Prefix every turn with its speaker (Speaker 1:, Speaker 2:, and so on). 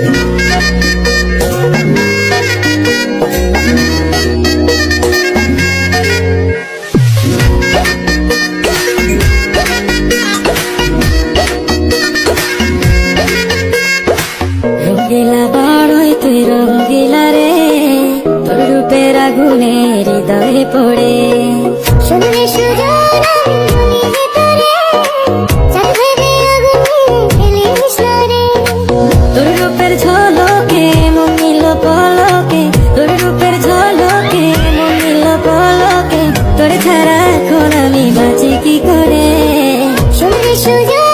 Speaker 1: রঙ্গিলা বড়ই তুই রঙ্গিলা রে তোর রূপের আগুনে হৃদয়ে পড়ে।
Speaker 2: শুনলে সুজন আমি ভিতরে চার ভেবে আগুনে ফেলিস না রে।
Speaker 1: তোর রূপের এখন আমি বাঁচি কি করে?
Speaker 2: সঙ্গে সুজন